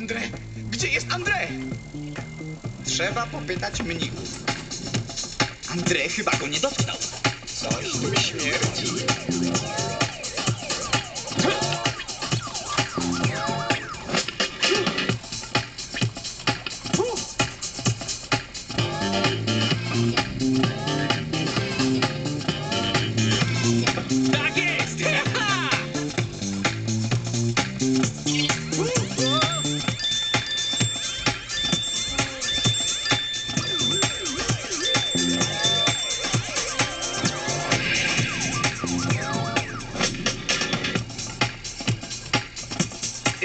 Andrzej, Gdzie jest Andrzej? Trzeba popytać mnichów. Andrzej chyba go nie dotknął.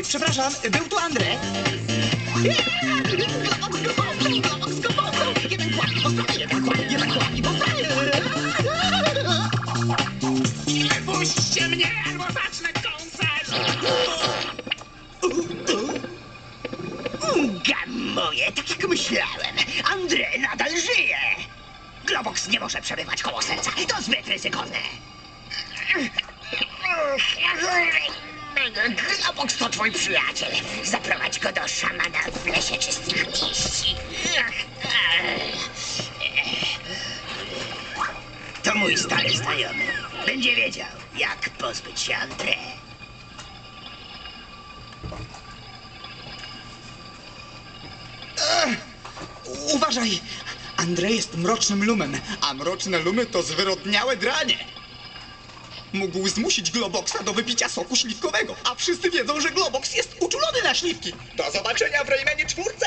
Przepraszam, był tu André? Puśćcie mnie, albo zacznę kąsać! Gamoje, tak jak myślałem. André nadal żyje. Globox nie może przebywać koło serca. To zbyt ryzykowne. Globox to twój przyjaciel. Zaprowadź go do szamana w lesie czystych liści. To mój stary znajomy. Będzie wiedział, jak pozbyć się André. Uważaj! André jest mrocznym lumem, a mroczne lumy to zwyrodniałe dranie. Mógł zmusić Globoxa do wypicia soku śliwkowego, a wszyscy wiedzą, że Globox jest uczulony na śliwki. Do zobaczenia w Raymanie czwórce!